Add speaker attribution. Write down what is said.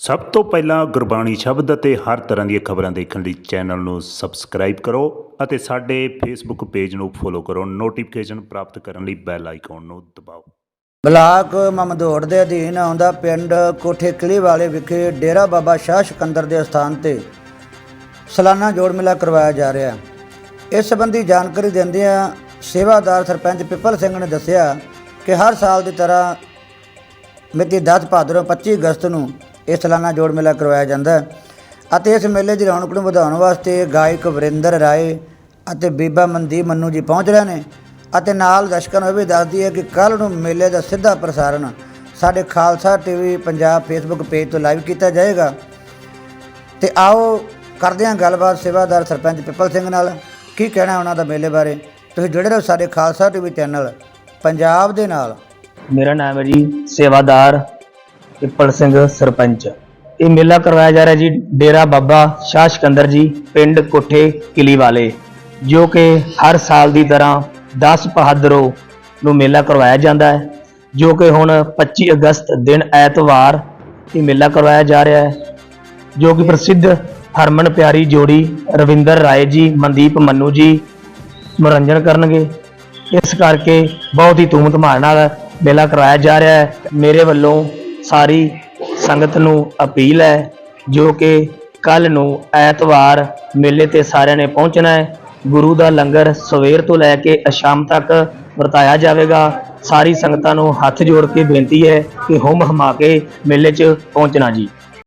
Speaker 1: ਸਭ ਤੋਂ ਪਹਿਲਾਂ ਗੁਰਬਾਣੀ ਸ਼ਬਦ ਅਤੇ ਹਰ ਤਰ੍ਹਾਂ ਦੀਆਂ ਖਬਰਾਂ ਦੇਖਣ ਲਈ ਚੈਨਲ ਨੂੰ ਸਬਸਕ੍ਰਾਈਬ ਕਰੋ ਅਤੇ ਸਾਡੇ ਫੇਸਬੁੱਕ ਪੇਜ ਨੂੰ ਫੋਲੋ ਕਰੋ। ਨੋਟੀਫਿਕੇਸ਼ਨ ਪ੍ਰਾਪਤ ਕਰਨ ਲਈ ਬੈਲ ਆਈਕਨ ਨੂੰ ਦਬਾਓ।
Speaker 2: ਬਲਾਕ ਮਮਦੋੜ ਦੇ ਅਧੀਨ ਆਉਂਦਾ ਪਿੰਡ ਕੋਠੇ ਕਿਲੇ ਵਾਲੇ ਵਿਖੇ ਡੇਰਾ ਬਾਬਾ ਸ਼ਾਹ ਸਿਕੰਦਰ ਦੇ ਸਥਾਨ ਤੇ ਸਾਲਾਨਾ ਜੋੜ ਮੇਲਾ ਕਰਵਾਇਆ ਜਾ ਰਿਹਾ ਹੈ। ਇਸ ਸੰਬੰਧੀ ਜਾਣਕਾਰੀ ਦਿੰਦਿਆਂ ਸੇਵਾਦਾਰ ਸਰਪੰਚ ਪਿੱਪਲ ਸਿੰਘ ਨੇ ਦੱਸਿਆ ਕਿ ਹਰ ਸਾਲ ਦੀ ਤਰ੍ਹਾਂ ਮਿਤੀ 10 ਭਾਦਰੋਂ 25 ਅਗਸਤ ਨੂੰ ਇਹ ਸਾਲਾਨਾ ਜੋੜ ਮੇਲਾ ਕਰਵਾਇਆ ਜਾਂਦਾ ਹੈ। ਅਤੇ ਇਸ ਮੇਲੇ ਦੀ ਰੌਣਕ ਨੂੰ ਵਧਾਉਣ ਵਾਸਤੇ ਗਾਇਕ ਵਰਿੰਦਰ ਰਾਏ ਅਤੇ ਬੀਬਾ ਮਨਦੀਪ ਮੰਨੂ ਜੀ ਪਹੁੰਚ ਰਹੇ ਨੇ। ਅਤੇ ਨਾਲ ਦਰਸ਼ਕਾਂ ਨੂੰ ਇਹ ਵੀ ਦੱਸਦੀ ਹੈ ਕਿ ਕੱਲ ਨੂੰ ਮੇਲੇ ਦਾ ਸਿੱਧਾ ਪ੍ਰਸਾਰਣ ਸਾਡੇ Khalsa TV Punjab Facebook page ਤੋਂ ਲਾਈਵ ਕੀਤਾ ਜਾਏਗਾ। ਤੇ ਆਓ ਕਰਦੇ ਹਾਂ ਗੱਲਬਾਤ ਸੇਵਾਦਾਰ ਸਰਪੰਚ ਪਿੱਪਲ ਸਿੰਘ ਨਾਲ। ਕੀ ਕਹਿਣਾ ਉਹਨਾਂ ਦਾ ਮੇਲੇ ਬਾਰੇ? ਤੁਸੀਂ ਜੁੜੇ ਰਹੋ ਸਾਡੇ ਖਾਲਸਾ ਟੀਵੀ ਚੈਨਲ ਪੰਜਾਬ ਦੇ ਨਾਲ।
Speaker 3: ਮੇਰਾ ਨਾਮ ਹੈ ਜੀ ਸੇਵਾਦਾਰ ਪਿੱਪਲ ਸਿੰਘ ਸਰਪੰਚ। ਇਹ ਮੇਲਾ ਕਰਵਾਇਆ ਜਾ ਰਿਹਾ ਜੀ ਡੇਰਾ ਬਾਬਾ ਸ਼ਾਹ ਸਿਕੰਦਰ ਜੀ, ਪਿੰਡ ਕੋਠੇ ਕਿਲੀ ਵਾਲੇ ਜੋ ਕਿ ਹਰ ਸਾਲ ਦੀ ਤਰ੍ਹਾਂ 10 ਬਹਾਦਰੋਂ ਨੂੰ ਮੇਲਾ ਕਰਵਾਇਆ ਜਾਂਦਾ ਹੈ, ਜੋ ਕਿ ਹੁਣ 25 ਅਗਸਤ ਦਿਨ ਐਤਵਾਰ ਇਹ ਮੇਲਾ ਕਰਵਾਇਆ ਜਾ ਰਿਹਾ ਹੈ, ਜੋ ਕਿ ਪ੍ਰਸਿੱਧ ਹਰਮਨ ਪਿਆਰੀ ਜੋੜੀ ਰਵਿੰਦਰ ਰਾਏ ਜੀ, ਮਨਦੀਪ ਮੰਨੂ ਜੀ ਮਨੋਰੰਜਨ ਕਰਨਗੇ। ਇਸ ਕਰਕੇ ਬਹੁਤ ਹੀ ਧੂਮ ਧਮਾਲ ਨਾਲ ਮੇਲਾ ਕਰਵਾਇਆ ਜਾ ਰਿਹਾ ਹੈ। ਮੇਰੇ ਵੱਲੋਂ ਸਾਰੀ ਸੰਗਤ ਨੂੰ ਅਪੀਲ ਹੈ, ਜੋ ਕਿ ਕੱਲ ਨੂੰ ਐਤਵਾਰ ਮੇਲੇ ਤੇ ਸਾਰਿਆਂ ਨੇ ਪਹੁੰਚਣਾ ਹੈ। ਗੁਰੂ ਦਾ ਲੰਗਰ ਸਵੇਰ ਤੋਂ ਲੈ ਕੇ ਸ਼ਾਮ ਤੱਕ ਵਰਤਾਇਆ ਜਾਵੇਗਾ। ਸਾਰੀ ਸੰਗਤਾਂ ਨੂੰ ਹੱਥ ਜੋੜ ਕੇ ਬੇਨਤੀ ਹੈ ਕਿ ਹੁਮ ਹਮਾ ਕੇ ਮੇਲੇ 'ਚ ਪਹੁੰਚਣਾ ਜੀ।